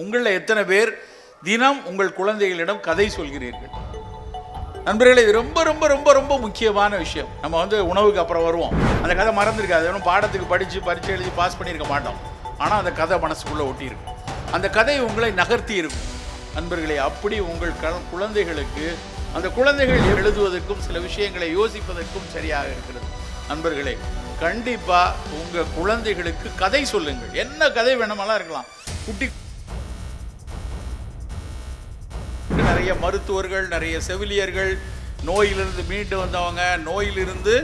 உங்களில் எத்தனை பேர் தினம் உங்கள் குழந்தைகளிடம் கதை சொல்கிறீர்கள்? நண்பர்களே இது ரொம்ப ரொம்ப ரொம்ப ரொம்ப முக்கியமான விஷயம். நம்ம வந்து உணவுக்கு அப்புறம் வருவோம். அந்த கதை மறந்துருக்காது. ஒன்றும் பாடத்துக்கு படித்து பரீட்சை எழுதி பாஸ் பண்ணியிருக்க மாட்டோம். ஆனால் அந்த கதை மனசுக்குள்ளே ஒட்டியிருக்கும். அந்த கதை உங்களை நகர்த்தி இருக்கும் நண்பர்களே அப்படி உங்கள் க குழந்தைகளுக்கு அந்த குழந்தைகள் எழுதுவதற்கும் சில விஷயங்களை யோசிப்பதற்கும் சரியாக இருக்கிறது. நண்பர்களே கண்டிப்பாக உங்கள் குழந்தைகளுக்கு கதை சொல்லுங்கள். என்ன கதை வேணுமெல்லாம் இருக்கலாம். குட்டி நிறைய மருத்துவர்கள் நிறைய செவிலியர்கள் நோயிலிருந்து மீண்டு வந்தவங்க நோயிலிருந்து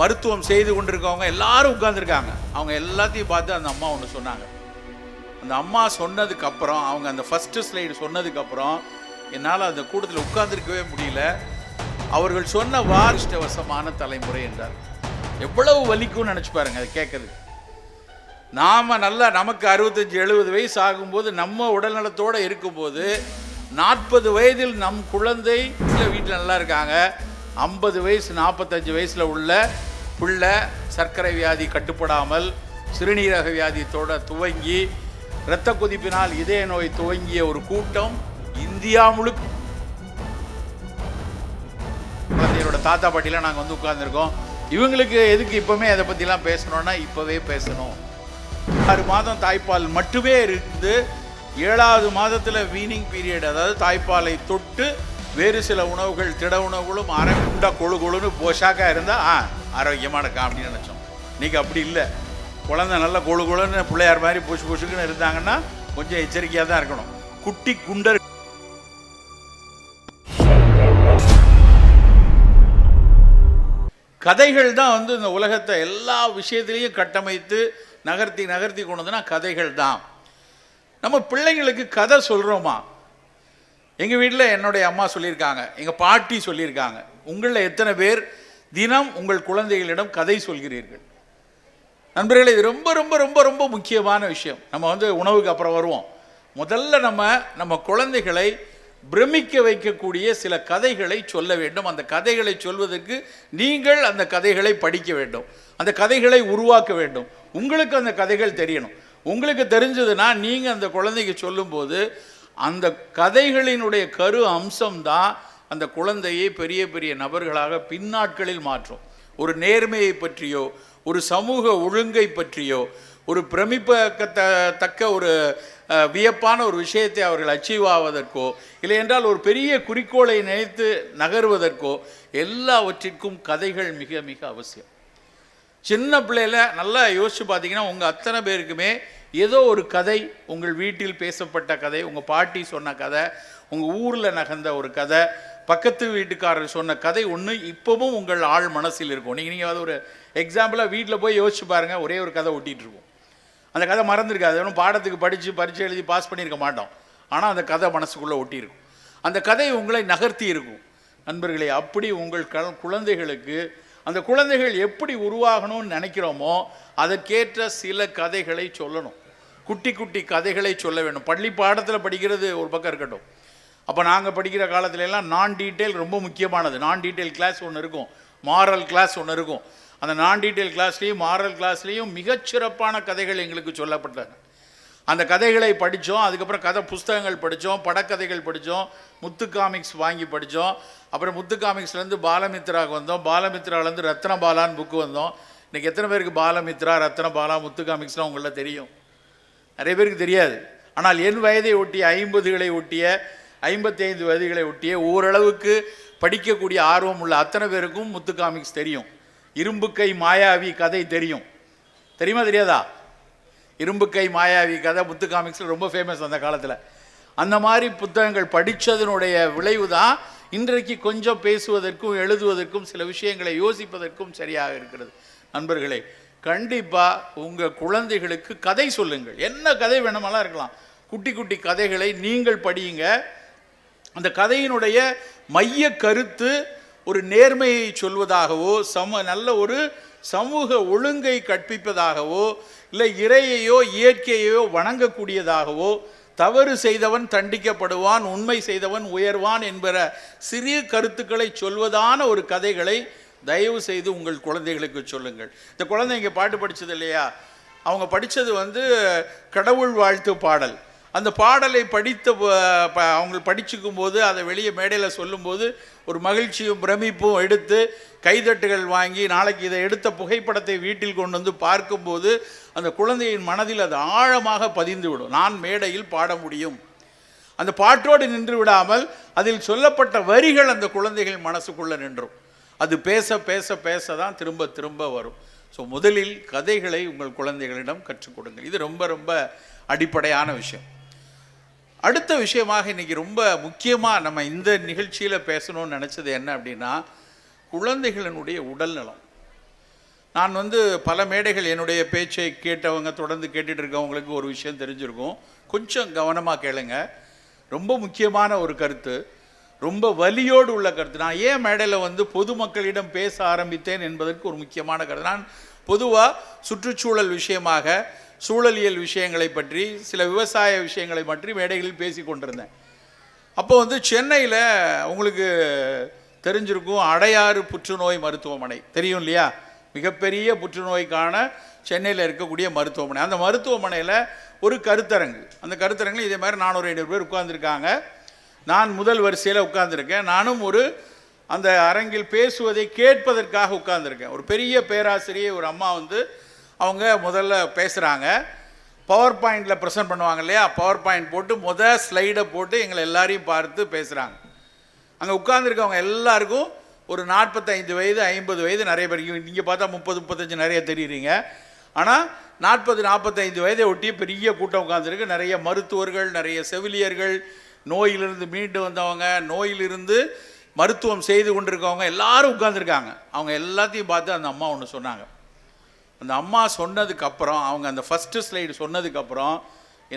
மருத்துவம் செய்து கொண்டிருக்கவங்க எல்லாரும் உட்காந்துருக்காங்க அவங்க எல்லாத்தையும் பார்த்து அந்த அம்மா ஒன்று சொன்னாங்க. அந்த அம்மா சொன்னதுக்கு அப்புறம் அவங்க அந்த ஃபர்ஸ்ட் ஸ்லைடு சொன்னதுக்கு அப்புறம் என்னால் அந்த கூட்டத்தில் உட்கார்ந்திருக்கவே முடியல. அவர்கள் சொன்ன வாரிஷ்டவசமான தலைமுறை என்றார். எவ்வளவு வலிக்கும்னு நினச்சி பாருங்க அதை கேட்கறதுக்கு. நாம நல்லா நமக்கு அறுபத்தஞ்சு எழுபது வயசு ஆகும்போது நம்ம உடல்நலத்தோடு இருக்கும்போது நாற்பது வயதில் நம் குழந்தை வீட்டில் நல்லா இருக்காங்க. ஐம்பது வயசு நாற்பத்தஞ்சு வயசில் உள்ள பிள்ளை சர்க்கரை வியாதி கட்டுப்படாமல் சிறுநீரக வியாதியத்தோட துவங்கி இரத்த கொதிப்பினால் இதய நோய் துவங்கிய ஒரு கூட்டம் இந்தியா முழுக்க குழந்தையோட தாத்தா பாட்டிலாம் நாங்கள் வந்து உட்கார்ந்துருக்கோம். இவங்களுக்கு எதுக்கு இப்போவுமே அதை பற்றிலாம் பேசணும்னா இப்போவே பேசணும். ஆறு மாதம் தாய்ப்பால் மட்டுமே இருந்து ஏழாவது மாதத்தில் வீனிங் பீரியட் அதாவது தாய்ப்பாலை தொட்டு வேறு சில உணவுகள் திட உணவுகளும் அரை குண்டா கொழு கொழுன்னு போஷாக்காக இருந்தால் ஆ ஆரோக்கியமாக இருக்கா அப்படின்னு நினச்சோம். இன்னைக்கு அப்படி இல்லை. குழந்தை நல்லா கொழு கொழுன்னு பிள்ளையார் மாதிரி புஷு புஷுக்குன்னு இருந்தாங்கன்னா கொஞ்சம் எச்சரிக்கையாக தான் இருக்கணும். குட்டி குண்டர் கதைகள் தான் வந்து இந்த உலகத்தை எல்லா விஷயத்திலையும் கட்டமைத்து நகர்த்தி நகர்த்தி கொண்டதுன்னா கதைகள் தான். நம்ம பிள்ளைங்களுக்கு கதை சொல்கிறோமா எங்கள் வீட்டில் என்னுடைய அம்மா சொல்லியிருக்காங்க எங்கள் பாட்டி சொல்லியிருக்காங்க உங்களில் எத்தனை பேர் தினம் உங்கள் குழந்தைகளிடம் கதை சொல்கிறீர்கள்? நண்பர்களே இது ரொம்ப ரொம்ப ரொம்ப ரொம்ப முக்கியமான விஷயம். நம்ம வந்து உணவுக்கு அப்புறம் வருவோம். முதல்ல நம்ம நம்ம குழந்தைகளை பிரமிக்க வைக்கக்கூடிய சில கதைகளை சொல்ல வேண்டும். அந்த கதைகளை சொல்வதற்கு நீங்கள் அந்த கதைகளை படிக்க வேண்டும். அந்த கதைகளை உருவாக்க வேண்டும். உங்களுக்கு அந்த கதைகள் தெரியணும். உங்களுக்கு தெரிஞ்சதுன்னா நீங்கள் அந்த குழந்தைக்கு சொல்லும்போது அந்த கதைகளினுடைய கரு அம்சம்தான் அந்த குழந்தையை பெரிய பெரிய நபர்களாக பின்னாட்களில் மாற்றும். ஒரு நேர்மையை பற்றியோ ஒரு சமூக ஒழுங்கை பற்றியோ ஒரு பிரமிப்பக்கத்த தக்க ஒரு வியப்பான ஒரு விஷயத்தை அவர்கள் அச்சீவ் ஆவதற்கோ இல்லை என்றால் ஒரு பெரிய குறிக்கோளை நினைத்து நகர்வதற்கோ எல்லாவற்றிற்கும் கதைகள் மிக மிக அவசியம். சின்ன பிள்ளையில் நல்லா யோசிச்சு பார்த்தீங்கன்னா உங்கள் அத்தனை பேருக்குமே ஏதோ ஒரு கதை உங்கள் வீட்டில் பேசப்பட்ட கதை உங்கள் பாட்டி சொன்ன கதை உங்கள் ஊரில் நகர்ந்த ஒரு கதை பக்கத்து வீட்டுக்காரர் சொன்ன கதை ஒன்று இப்போவும் உங்கள் ஆள் மனசில் இருக்கும். நீங்கள் நீங்கள் அது ஒரு எக்ஸாம்பிளாக வீட்டில் போய் யோசிச்சு பாருங்கள் ஒரே ஒரு கதை ஒட்டிகிட்ருக்கும் அந்த கதை மறந்துருக்காது. ஒன்றும் பாடத்துக்கு படித்து பரிச்சை எழுதி பாஸ் பண்ணியிருக்க மாட்டோம். ஆனால் அந்த கதை மனசுக்குள்ளே ஒட்டியிருக்கும். அந்த கதை உங்களை நகர்த்தி இருக்கும். நண்பர்களே அப்படி உங்கள் க குழந்தைகளுக்கு அந்த குழந்தைகள் எப்படி உருவாகணும்னு நினைக்கிறோமோ அதற்கேற்ற சில கதைகளை சொல்லணும். குட்டி குட்டி கதைகளை சொல்ல வேண்டும் பள்ளி பாடத்தில் படிக்கிறது ஒரு பக்கம் இருக்கட்டும். அப்போ நாங்கள் படிக்கிற காலத்துலலாம் நான் டீட்டெயில் ரொம்ப முக்கியமானது. நான் டீட்டெயில் கிளாஸ் ஒன்று இருக்கும். மாரல் கிளாஸ் ஒன்று இருக்கும். அந்த நான் டீட்டெயில் கிளாஸ்லேயும் மாரல் கிளாஸ்லேயும் மிகச்சிறப்பான கதைகள் எங்களுக்கு சொல்லப்பட்டன. அந்த கதைகளை படித்தோம் அதுக்கப்புறம் கதை புஸ்தகங்கள் படித்தோம் படக்கதைகள் படித்தோம் முத்து காமிக்ஸ் வாங்கி படித்தோம் அப்புறம் முத்து காமிக்ஸ்லேருந்து பாலமித்ராவுக்கு வந்தோம். பாலமித்ராலேருந்து ரத்னபாலான்னு புக்கு வந்தோம். இன்றைக்கி எத்தனை பேருக்கு பாலமித்ரா ரத்ன பாலா முத்து காமிக்ஸ்லாம் உங்களில் தெரியும்? நிறைய பேருக்கு தெரியாது. ஆனால் என் வயதை ஒட்டிய ஐம்பதுகளை ஒட்டிய ஐம்பத்தி ஐந்து வயதுகளை ஒட்டிய ஓரளவுக்கு படிக்கக்கூடிய ஆர்வம் உள்ள அத்தனை பேருக்கும் முத்து காமிக்ஸ் தெரியும். இரும்புக்கை மாயாவி கதை தெரியும். தெரியுமா தெரியாதா? இரும்புக்கை மாயாவி கதை முத்து காமிக்ஸில் ரொம்ப ஃபேமஸ் அந்த காலத்தில். அந்த மாதிரி புத்தகங்கள் படித்ததனுடைய விளைவு தான் இன்றைக்கு கொஞ்சம் பேசுவதற்கும் எழுதுவதற்கும் சில விஷயங்களை யோசிப்பதற்கும் சரியாக இருக்கிறது. நண்பர்களே கண்டிப்பாக உங்கள் குழந்தைகளுக்கு கதை சொல்லுங்கள். என்ன கதை வேணுமெல்லாம் இருக்கலாம். குட்டி குட்டி கதைகளை நீங்கள் படியுங்க. அந்த கதையினுடைய மைய கருத்து ஒரு நேர்மையை சொல்வதாகவோ சம நல்ல ஒரு சமூக ஒழுங்கை கற்பிப்பதாகவோ இல்லை இறையையோ இயற்கையையோ வணங்கக்கூடியதாகவோ தவறு செய்தவன் தண்டிக்கப்படுவான் உண்மை செய்தவன் உயர்வான் என்கிற சிறிய கருத்துக்களை சொல்வதான ஒரு கதைகளை தயவு செய்து உங்கள் குழந்தைகளுக்கு சொல்லுங்கள். இந்த குழந்தைங்க பாட்டு படிச்சது இல்லையா? அவங்க படித்தது வந்து கடவுள் வாழ்த்து பாடல். அந்த பாடலை படித்த ப- அவங்க படிச்சுக்கும் போது அதை வெளியே மேடையில் சொல்லும்போது ஒரு மகிழ்ச்சியும் பிரமிப்பும் எடுத்து கைதட்டுகள் வாங்கி நாளைக்கு இதை எடுத்த புகைப்படத்தை வீட்டில் கொண்டு வந்து பார்க்கும்போது அந்த குழந்தையின் மனதில் அது ஆழமாக பதிந்து விடும் நான் மேடையில் பாட முடியும். அந்த பாட்டோடு நின்று விடாமல் அதில் சொல்லப்பட்ட வரிகள் அந்த குழந்தைகள் மனசுக்குள்ள நின்றும். அது பேச பேச பேச தான் திரும்ப திரும்ப வரும். ஸோ முதலில் கதைகளை உங்கள் குழந்தைகளிடம் கற்றுக் கொடுங்கள். இது ரொம்ப ரொம்ப அடிப்படையான விஷயம். அடுத்த விஷயமாக இன்றைக்கி ரொம்ப முக்கியமாக நம்ம இந்த நிகழ்ச்சியில் பேசணும்னு நினச்சது என்ன அப்படின்னா குழந்தைகளினுடைய உடல்நலம். நான் வந்து பல மேடைகள் என்னுடைய பேச்சை கேட்டவங்க தொடர்ந்து கேட்டுட்டு இருக்கவங்களுக்கு ஒரு விஷயம் தெரிஞ்சிருக்கும். கொஞ்சம் கவனமாக கேளுங்க. ரொம்ப முக்கியமான ஒரு கருத்து. ரொம்ப வலியோடு உள்ள கருத்து. நான் ஏன் மேடையில் வந்து பொதுமக்களிடம் பேச ஆரம்பித்தேன் என்பதற்கு ஒரு முக்கியமான கருத்து. நான் பொதுவாக சுற்றுச்சூழல் விஷயமாக சூழலியல் விஷயங்களை பற்றி சில விவசாய விஷயங்களை பற்றி மேடைகளில் பேசி கொண்டிருந்தேன். அப்போ வந்து சென்னையில் உங்களுக்கு தெரிஞ்சிருக்கும் அடையாறு புற்றுநோய் மருத்துவமனை. தெரியும் இல்லையா? மிகப்பெரிய புற்றுநோய்க்கான சென்னையில் இருக்கக்கூடிய மருத்துவமனை. அந்த மருத்துவமனையில் ஒரு கருத்தரங்கு. அந்த கருத்தரங்கில் இதே மாதிரி நானூறு ஐநூறு பேர் உட்கார்ந்துருக்காங்க. நான் முதல் வரிசையில் உட்கார்ந்துருக்கேன். நானும் ஒரு அந்த அரங்கில் பேசுவதை கேட்பதற்காக உட்கார்ந்துருக்கேன். ஒரு பெரிய பேராசிரியை ஒரு அம்மா வந்து அவங்க முதல்ல பேசுகிறாங்க பவர் பாயிண்டில் ப்ரெசென்ட் பண்ணுவாங்க இல்லையா? பவர் பாயிண்ட் போட்டு முதல் ஸ்லைடை போட்டு எங்களை எல்லாரையும் பார்த்து பேசுகிறாங்க அங்கே உட்காந்துருக்கவங்க எல்லாருக்கும் ஒரு நாற்பத்தைந்து வயது ஐம்பது வயது நிறைய பேர். நீங்கள் பார்த்தா முப்பது முப்பத்தஞ்சு நிறைய தெரியுறீங்க. ஆனால் நாற்பது நாற்பத்தைந்து வயதை ஒட்டி பெரிய கூட்டம் உட்காந்துருக்கு நிறைய மருத்துவர்கள் நிறைய செவிலியர்கள் நோயிலிருந்து மீண்டு வந்தவங்க நோயிலிருந்து மருத்துவம் செய்து கொண்டிருக்கவங்க எல்லாரும் உட்காந்துருக்காங்க அவங்க எல்லாத்தையும் பார்த்து அந்த அம்மா ஒன்று சொன்னாங்க. அந்த அம்மா சொன்னதுக்கப்புறம் அவங்க அந்த ஃபஸ்ட்டு ஸ்லைடு சொன்னதுக்கப்புறம்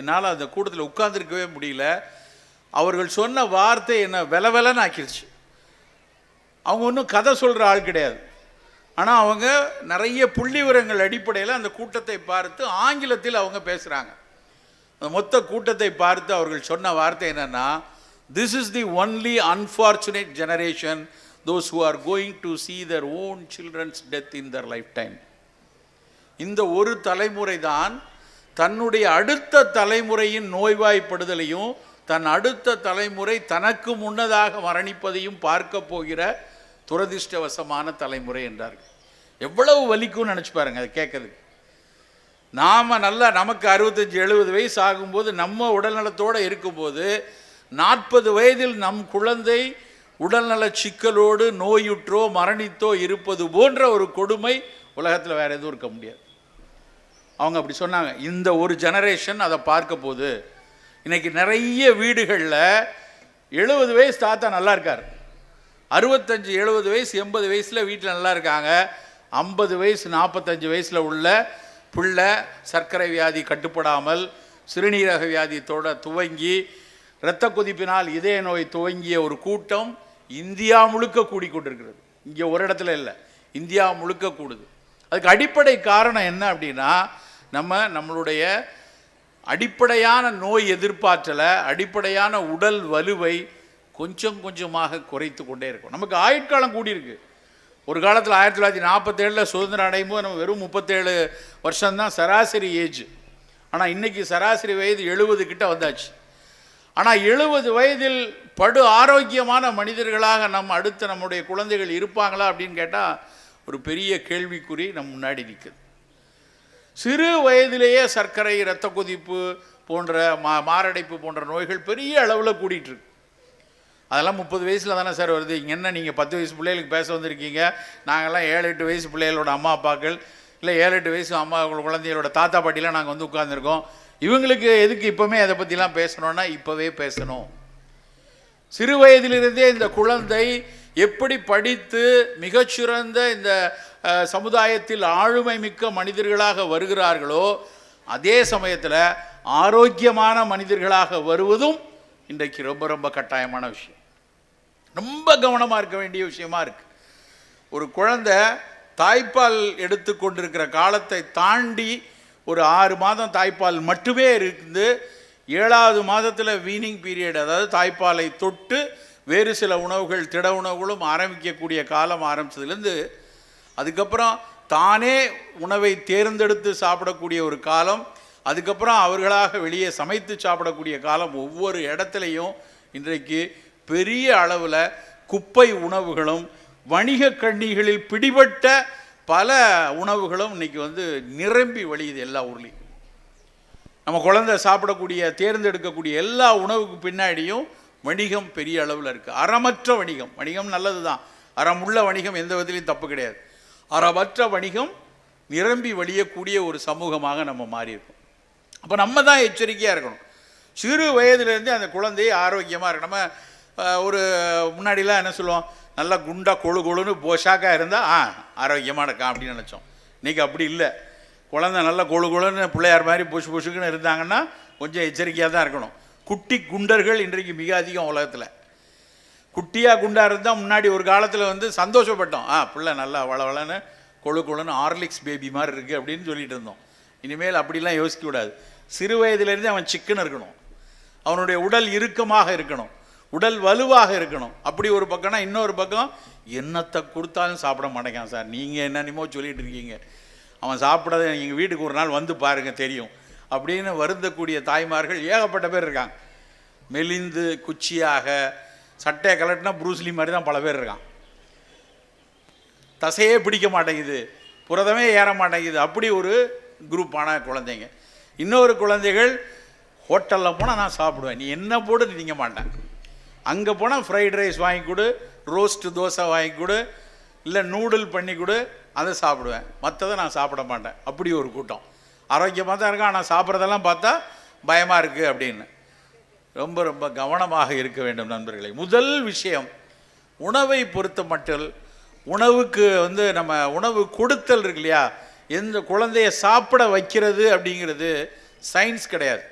என்னால் அந்த கூட்டத்தில் உட்காந்துருக்கவே முடியல. அவர்கள் சொன்ன வார்த்தை என்ன வில விலன்னு ஆக்கிடுச்சு அவங்க ஒன்றும் கதை சொல்கிற ஆள் கிடையாது. ஆனால் அவங்க நிறைய புள்ளி விவரங்கள் அடிப்படையில் அந்த கூட்டத்தை பார்த்து ஆங்கிலத்தில் அவங்க பேசுகிறாங்க அந்த மொத்த கூட்டத்தை பார்த்து அவர்கள் சொன்ன வார்த்தை என்னென்னா this is the only unfortunate generation those who are going to see their own children's death in their life time இந்த ஒரு தலைமுறை தான் தன்னுடைய அடுத்த தலைமுறையின் நோய்வாய்ப்படுதலையும் தன் அடுத்த தலைமுறை தனக்கு முன்னதாக மரணிப்பதையும் பார்க்க போகிற துரதிர்ஷ்டவசமான தலைமுறை என்றார்கள். எவ்வளவு வலிக்கும்னு நினச்சி பாருங்க அதை கேட்கறதுக்கு. நாம் நல்லா நமக்கு அறுபத்தஞ்சு எழுபது வயசு ஆகும்போது நம்ம உடல்நலத்தோடு இருக்கும்போது நாற்பது வயதில் நம் குழந்தை உடல்நல சிக்கலோடு நோயுற்றோ மரணித்தோ இருப்பது போன்ற ஒரு கொடுமை உலகத்தில் வேறு எதுவும் இருக்க முடியாது. அவங்க அப்படி சொன்னாங்க. இந்த ஒரு ஜெனரேஷன் அதை பார்க்க போகுது இன்றைக்கி நிறைய வீடுகளில் எழுபது வயசு தாத்தா நல்லா இருக்கார். அறுபத்தஞ்சு எழுபது வயசு எண்பது வயசில் வீட்டில் நல்லா இருக்காங்க. ஐம்பது வயசு நாற்பத்தஞ்சு வயசில் உள்ள பிள்ளை சர்க்கரை வியாதி கட்டுப்படாமல் சிறுநீரக வியாதியத்தோட துவங்கி இரத்த கொதிப்பினால் இதய நோய் துவங்கிய ஒரு கூட்டம் இந்தியா முழுக்க கூடிக்கொண்டிருக்கிறது. இங்கே ஒரு இடத்துல இல்லை இந்தியா முழுக்க கூடுது. அதுக்கு அடிப்படை காரணம் என்ன அப்படின்னா நம்ம நம்மளுடைய அடிப்படையான நோய் எதிர்ப்பாற்றலை அடிப்படையான உடல் வலுவை கொஞ்சம் கொஞ்சமாக குறைத்து கொண்டே இருக்கும் நமக்கு ஆயுட்காலம் கூடியிருக்கு. ஒரு காலத்தில் ஆயிரத்தி தொள்ளாயிரத்தி நாற்பத்தேழில் சுதந்திரம் அடையும் போது நம்ம வெறும் முப்பத்தேழு வருஷம்தான் சராசரி ஏஜ். ஆனால் இன்றைக்கி சராசரி வயது எழுபது கிட்ட வந்தாச்சு. ஆனால் எழுபது வயதில் படு ஆரோக்கியமான மனிதர்களாக நம்ம அடுத்த நம்முடைய குழந்தைகள் இருப்பாங்களா அப்படின்னு கேட்டால் ஒரு பெரிய கேள்விக்குறி நம்ம முன்னாடி நிற்குது சிறு வயதிலேயே சர்க்கரை இரத்த கொதிப்பு போன்ற மா மாரடைப்பு போன்ற நோய்கள் பெரிய அளவில் கூடிட்டு அதெல்லாம் முப்பது வயசில் தானே சார் வருது. இங்கே என்ன நீங்கள் பத்து வயசு பிள்ளைகளுக்கு பேச வந்திருக்கீங்க? நாங்கள்லாம் ஏழு எட்டு வயசு பிள்ளைகளோட அம்மா அப்பாக்கள் இல்லை ஏழு எட்டு வயசு அம்மா குழந்தைகளோட தாத்தா பாட்டிலாம் நாங்கள் வந்து உட்காந்துருக்கோம் இவங்களுக்கு எதுக்கு இப்போவுமே அதை பற்றிலாம் பேசணும்னா இப்போவே பேசணும். சிறு வயதிலிருந்தே இந்த குழந்தை எப்படி படித்து மிகச்சிறந்த இந்த சமுதாயத்தில் ஆளுமை மிக்க மனிதர்களாக வருகிறார்களோ அதே சமயத்தில் ஆரோக்கியமான மனிதர்களாக வருவதும் இன்றைக்கு ரொம்ப ரொம்ப கட்டாயமான விஷயம். ரொம்ப கவனமாக இருக்க வேண்டிய விஷயமா இருக்கு. ஒரு குழந்தை தாய்ப்பால் எடுத்து கொண்டிருக்கிற காலத்தை தாண்டி ஒரு ஆறு மாதம் தாய்ப்பால் மட்டுமே இருந்து ஏழாவது மாதத்தில் வீனிங் பீரியட் அதாவது தாய்ப்பாலை தொட்டு வேறு சில உணவுகள் திட உணவுகளும் ஆரம்பிக்கக்கூடிய காலம் ஆரம்பிச்சதுலேருந்து அதுக்கப்புறம் தானே உணவை தேர்ந்தெடுத்து சாப்பிடக்கூடிய ஒரு காலம் அதுக்கப்புறம் அவர்களாக வெளியே சமைத்து சாப்பிடக்கூடிய காலம் ஒவ்வொரு இடத்துலையும் இன்றைக்கு பெரிய அளவில் குப்பை உணவுகளும் வணிக கண்ணிகளில் பிடிபட்ட பல உணவுகளும் இன்றைக்கி வந்து நிரம்பி வழியுது எல்லா ஊர்லேயும். நம்ம குழந்தை சாப்பிடக்கூடிய தேர்ந்தெடுக்கக்கூடிய எல்லா உணவுக்கு பின்னாடியும் வணிகம் பெரிய அளவில் இருக்குது அறமற்ற வணிகம். வணிகம் நல்லது தான் அறமுள்ள வணிகம் எந்த விதத்திலையும் தப்பு கிடையாது. அறவற்ற வணிகம் நிரம்பி வழியக்கூடிய ஒரு சமூகமாக நம்ம மாறியிருக்கோம். அப்போ நம்ம தான் எச்சரிக்கையாக இருக்கணும். சிறு வயதிலேருந்தே அந்த குழந்தையை ஆரோக்கியமாக இருக்கு. நம்ம ஒரு முன்னாடிலாம் என்ன சொல்லுவோம்? நல்லா குண்டாக கொழு கொழுன்னு போஷாக்காக இருந்தால் ஆ ஆரோக்கியமாக இருக்கான் அப்படின்னு நினச்சோம். இன்றைக்கி அப்படி இல்லை. குழந்தை நல்லா கொழு கொழுன்னு பிள்ளையார் மாதிரி புஷு புஷுக்குன்னு இருந்தாங்கன்னா கொஞ்சம் எச்சரிக்கையாக தான் இருக்கணும். குட்டி குண்டர்கள் இன்றைக்கு மிக அதிகம் உலகத்தில். குட்டியாக குண்டாக இருந்தால் முன்னாடி ஒரு காலத்தில் வந்து சந்தோஷப்பட்டோம். ஆ பிள்ளை நல்லா வளவளன்னு கொழு கொழுன்னு ஆர்லிக்ஸ் பேபி மாதிரி இருக்குது அப்படின்னு சொல்லிட்டு இருந்தோம். இனிமேல் அப்படிலாம் யோசிக்க கூடாது. சிறு வயதிலேருந்தே அவன் சிக்கன் இருக்கணும். அவனுடைய உடல் இறுக்கமாக இருக்கணும். உடல் வலுவாக இருக்கணும். அப்படி ஒரு பக்கம்னா இன்னொரு பக்கம் என்னத்தை கொடுத்தாலும் சாப்பிட மாட்டேங்கான் சார். நீங்கள் என்னென்னமோ சொல்லிட்டு இருக்கீங்க. அவன் சாப்பிடாத எங்கள் வீட்டுக்கு ஒரு நாள் வந்து பாருங்கள் தெரியும். அப்படின்னு வருந்தக்கூடிய தாய்மார்கள் ஏகப்பட்ட பேர் இருக்காங்க. மெலிந்து குச்சியாக சட்டையை கலட்டினா ப்ரூஸ்லி மாதிரி தான் பல பேர் இருக்கான். தசையே பிடிக்க மாட்டேங்குது புரதமே ஏற மாட்டேங்குது. அப்படி ஒரு குரூப்பான குழந்தைங்க. இன்னொரு குழந்தைகள் ஹோட்டலில் போனால் நான் சாப்பிடுவேன். நீ என்ன போட்டு நீங்க மாட்டேன் அங்கே போனால் ஃப்ரைட் ரைஸ் வாங்கி கொடு ரோஸ்ட்டு தோசை வாங்கி கொடு இல்லை நூடுல் பண்ணி கொடு அதை சாப்பிடுவேன். மற்றதை நான் சாப்பிட மாட்டேன். அப்படி ஒரு கூட்டம். ஆரோக்கியமாக தான் இருக்கும் ஆனால் சாப்பிட்றதெல்லாம் பார்த்தா பயமாக இருக்குது அப்படின்னு. ரொம்ப ரொம்ப கவனமாக இருக்க வேண்டும் நண்பர்களே. முதல் விஷயம் உணவை பொறுத்த மட்டும் உணவுக்கு வந்து நம்ம உணவு கொடுத்தல் இருக்கு இல்லையா? எந்த குழந்தைய சாப்பிட வைக்கிறது அப்படிங்கிறது சயின்ஸ் கிடையாது.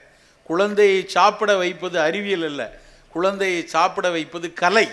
குழந்தையை சாப்பிட வைப்பது அறிவியல் இல்லை குழந்தையை சாப்பிட வைப்பது கலை.